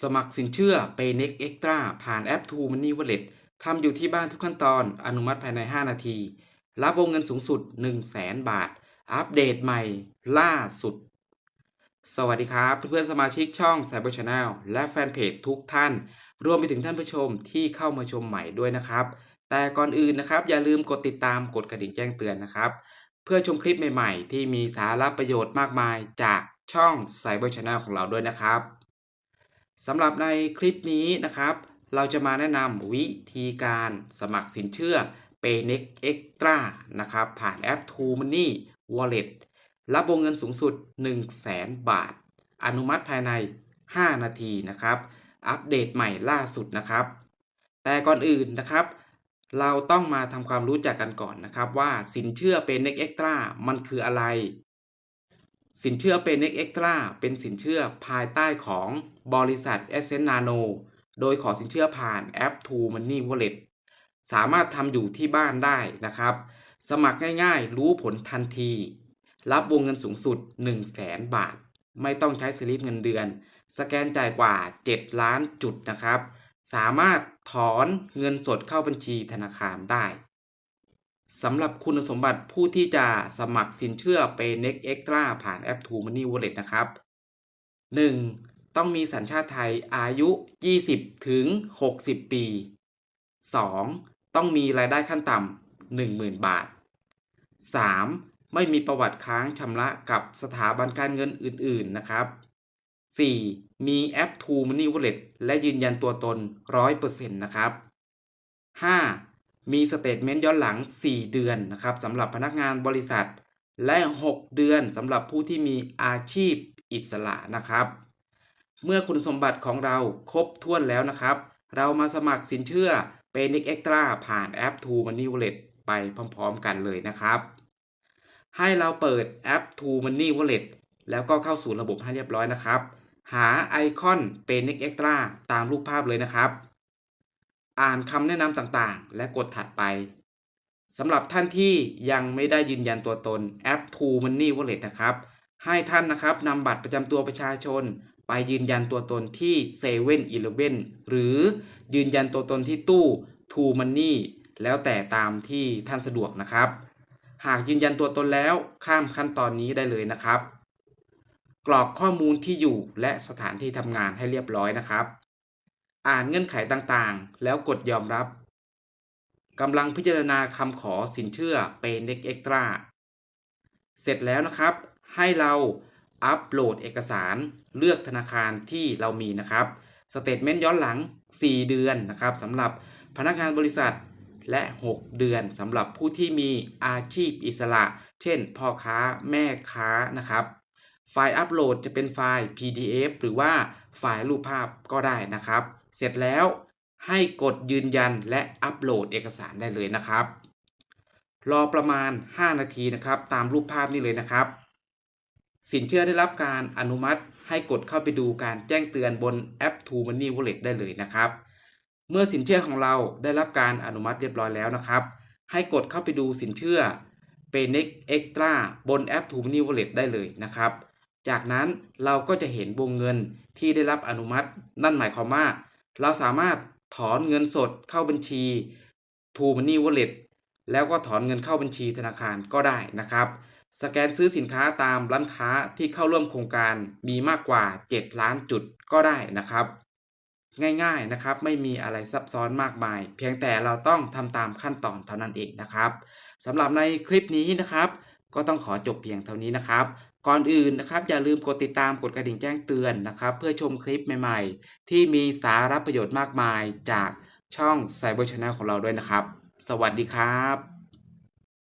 สมัครสินเชื่อ Paynex Extra ผ่านแอป True Money Wallet ทำอยู่ที่บ้านทุกขั้นตอน อนุมัติภายใน 5 นาที รับวงเงินสูงสุด 1 0 0 0 0แบาท อัปเดตใหม่ ล่าสุด สวัสดีครับ เพื่อนๆสมาชิกช่อง Cyber Channel และแฟนเพจทุกท่าน รวมไปถึงท่านผู้ชมที่เข้ามาชมใหม่ด้วยนะครับ แต่ก่อนอื่นนะครับ อย่าลืมกดติดตามกดกระดิ่งแจ้งเตือนนะครับ เพื่อชมคลิปใหม่ๆ ที่มีสาระประโยชน์มากมายจากช่อง Cyber Channel ของเราด้วยนะครับ สำหรับในคลิปนี้นะครับ เราจะมาแนะนำวิธีการสมัครสินเชื่อ PayNext Extra นะครับ ผ่านแอป True Money Wallet รับวงเงินสูงสุด 1 0 0 0 0แบาท อนุมัติภายใน 5 นาทีนะครับ อัปเดตใหม่ล่าสุดนะครับ แต่ก่อนอื่นนะครับ เราต้องมาทำความรู้จักกันก่อนนะครับ ว่าสินเชื่อ PayNext Extra มันคืออะไร สินเชื่อ PayNext Extra เป็นสินเชื่อภายใต้ของบริษัท a s c e n t Nano โดยขอสินเชื่อผ่านแอป True Money Wallet สามารถทำอยู่ที่บ้านได้นะครับ สมัครง่ายๆ รู้ผลทันที รับวงเงินสูงสุด 1 0 0 0 0แบาท ไม่ต้องใช้สลิปเงินเดือน สแกนจ่ายกว่า 7 ล้านจุดนะครับ สามารถถอนเงินสดเข้าบัญชีธนาคารได้ สำหรับคุณสมบัติผู้ที่จะสมัครสินเชื่อ PayNext Extra ผ่านแอป True Money Wallet นะครับ 1. ต้องมีสัญชาติไทยอายุ 20 ถึง 60 ปี 2. ต้องมีรายได้ขั้นต่ำ 10,000 บาท 3. ไม่มีประวัติค้างชำระกับสถาบันการเงินอื่น ๆ นะครับ 4. มีแอป True Money Wallet และยืนยันตัวตน 100%นะครับ 5. มีสเตทเมนต์ย้อนหลัง 4 เดือนนะครับสำหรับพนักงานบริษัท และ 6 เดือนสำหรับผู้ที่มีอาชีพอิสระนะครับ เมื่อคุณสมบัติของเราครบถ้วนแล้วนะครับ เรามาสมัครสินเชื่อ PayNext Extra ผ่านแอป True Money Wallet ไปพร้อมๆกันเลยนะครับ ให้เราเปิดแอป True Money Wallet แล้วก็เข้าสู่ระบบให้เรียบร้อยนะครับ หาไอคอน PayNext Extra ตามรูปภาพเลยนะครับ อ่านคำแนะนำต่างๆ และกดถัดไปสำหรับท่านที่ยังไม่ได้ยืนยันตัวตนแอป True Money Wallet นะครับ ให้ท่านนะครับนำบัตรประจำตัวประชาชน ไปยืนยันตัวตนที่7 e เ e ่ e อหรือยืนยันตัวตนที่ตู้ True Money แล้วแต่ตามที่ท่านสะดวกนะครับ หากยืนยันตัวตนแล้วข้ามขั้นตอนนี้ได้เลยนะครับ กรอกข้อมูลที่อยู่และสถานที่ทำงานให้เรียบร้อยนะครับ อ่านเงื่อนไขต่างๆ แล้วกดยอมรับกำลังพิจารณาคำขอสินเชื่อ PayNext Extra เสร็จแล้วนะครับ ให้เราอัปโหลดเอกสารเลือกธนาคารที่เรามีนะครับสเตทเมนต์ย้อนหลัง 4 เดือนนะครับสำหรับพนักงานบริษัทและ 6 เดือนสำหรับผู้ที่มีอาชีพอิสระ เช่น พ่อค้าแม่ค้านะครับ ไฟล์อัปโหลดจะเป็นไฟล์ PDF หรือว่าไฟล์รูปภาพก็ได้นะครับ เสร็จแล้วให้กดยืนยันและอัปโหลดเอกสารได้เลยนะครับ รอประมาณ 5 นาทีนะครับ ตามรูปภาพนี้เลยนะครับ สินเชื่อได้รับการอนุมัติให้กดเข้าไปดูการแจ้งเตือนบนแอป True Money Wallet ได้เลยนะครับ เมื่อสินเชื่อของเราได้รับการอนุมัติเรียบร้อยแล้วนะครับ ให้กดเข้าไปดูสินเชื่อ p a y n e x Extra บนแอป True Money Wallet ได้เลยนะครับ จากนั้นเราก็จะเห็นวงเงินที่ได้รับอนุมัติ นั่นหมายความว่า เราสามารถถอนเงินสดเข้าบัญชี True Money Wallet แล้วก็ถอนเงินเข้าบัญชีธนาคารก็ได้นะครับ สแกนซื้อสินค้าตามร้านค้าที่เข้าร่วมโครงการมีมากกว่า 7 ล้านจุดก็ได้นะครับ ง่ายๆนะครับไม่มีอะไรซับซ้อนมากมาย เพียงแต่เราต้องทำตามขั้นตอนเท่านั้นเองนะครับสำหรับในคลิปนี้นะครับ ก็ต้องขอจบเพียงเท่านี้นะครับ ก่อนอื่นนะครับอย่าลืมกดติดตามกดกระดิ่งแจ้งเตือนนะครับ เพื่อชมคลิปใหม่ๆ ที่มีสาระประโยชน์มากมายจากช่อง Cyber Channel ของเราด้วยนะครับ สวัสดีครับ